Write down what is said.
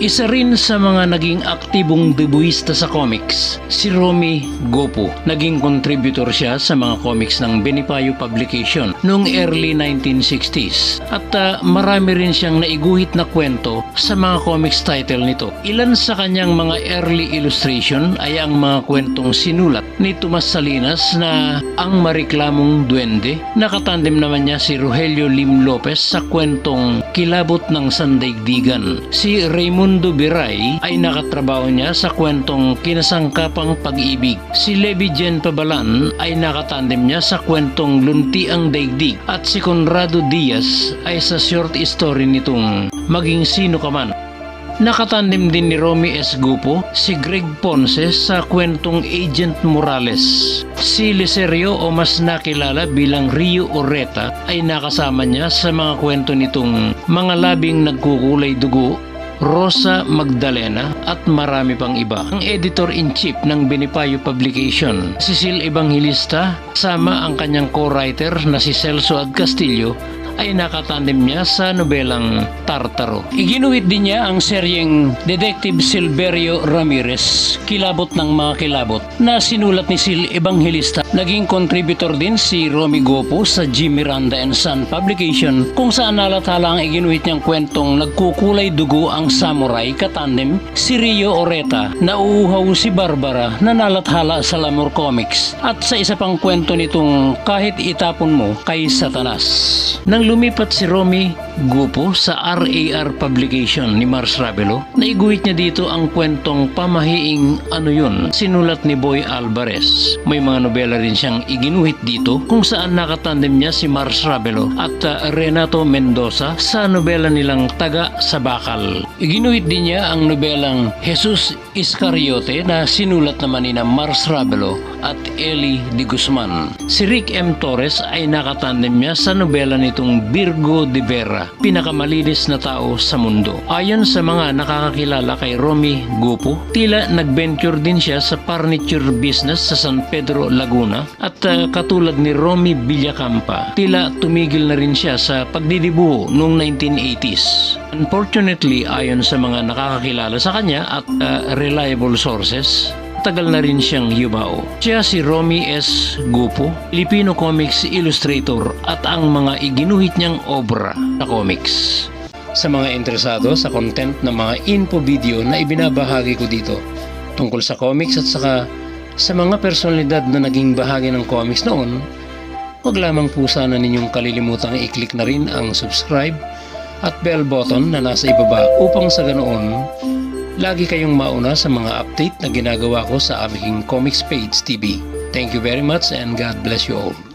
Isa rin sa mga naging aktibong debuista sa comics, si Romy Gopo. Naging contributor siya sa mga comics ng Benipayo Publication noong early 1960s. At ah, marami rin siyang naiguhit na kwento sa mga comics title nito. Ilan sa kanyang mga early illustration ay ang mga kwentong sinulat ni Tomas Salinas na Ang Mariklamong Duwende. Nakatandem naman niya si Rogelio Lim Lopez sa kwentong Kilabot ng Sandaigdigan. Si Raimundo Biray ay nakatrabaho niya sa kwentong Kinasangkapang Pag-ibig. Si Levi Jen Pabalan ay nakatandem niya sa kwentong Lunti ang Daigdig. At si Conrado Diaz ay sa short story nitong Maging Sino Ka Man. Nakatandem din ni Romy S. Gupo si Greg Ponce sa kwentong Agent Morales. Si Liserio o mas nakilala bilang Rio Oreta ay nakasama niya sa mga kwento nitong Mga Labing Nagkukulay Dugo, Rosa Magdalena at marami pang iba. Ang editor-in-chief ng Benipayo Publication, Cecil Evangelista, sama ang kanyang co-writer na si Celso Ad Castillo ay nakatandem niya sa nobelang Tartaro. Iginuhit din niya ang seryeng Detective Silverio Ramirez, Kilabot ng mga kilabot, na sinulat ni Sil Evangelista. Naging contributor din si Romy Gopo sa G. Miranda and Son publication kung saan nalathala ang iginuhit niyang kwentong nagkukulay dugo ang samurai katandem si Rio Oreta na uuhaw si Barbara na nalathala sa Lamor Comics at sa isa pang kwento nitong kahit itapon mo kay Satanas. Nang lumipat si Romy Gupo sa RAR publication ni Mars Ravelo, naiguhit niya dito ang kwentong pamahiing ano yun, sinulat ni Boy Alvarez. May mga nobela rin siyang iginuhit dito kung saan nakatandem niya si Mars Ravelo at uh, Renato Mendoza sa nobela nilang Taga sa Bakal. Iginuhit din niya ang nobelang Jesus Iscariote na sinulat naman ni na Mars Ravelo at Eli de Guzman. Si Rick M. Torres ay nakatandem niya sa nobela nitong Virgo de Vera, pinakamalinis na tao sa mundo. Ayon sa mga nakakakilala kay Romy Gupo, tila nag-venture din siya sa furniture business sa San Pedro, Laguna at uh, katulad ni Romy Villacampa, tila tumigil na rin siya sa pagdidibuho noong 1980s. Unfortunately, ayon sa mga nakakakilala sa kanya at uh, reliable sources, tagal na rin siyang yumao. Siya si Romy S. Gupo, Filipino Comics Illustrator at ang mga iginuhit niyang obra sa comics. Sa mga interesado sa content ng mga info video na ibinabahagi ko dito tungkol sa comics at saka sa mga personalidad na naging bahagi ng comics noon, huwag lamang po sana ninyong kalilimutang i-click na rin ang subscribe at bell button na nasa ibaba upang sa ganoon lagi kayong mauna sa mga update na ginagawa ko sa aming Comics Page TV. Thank you very much and God bless you all.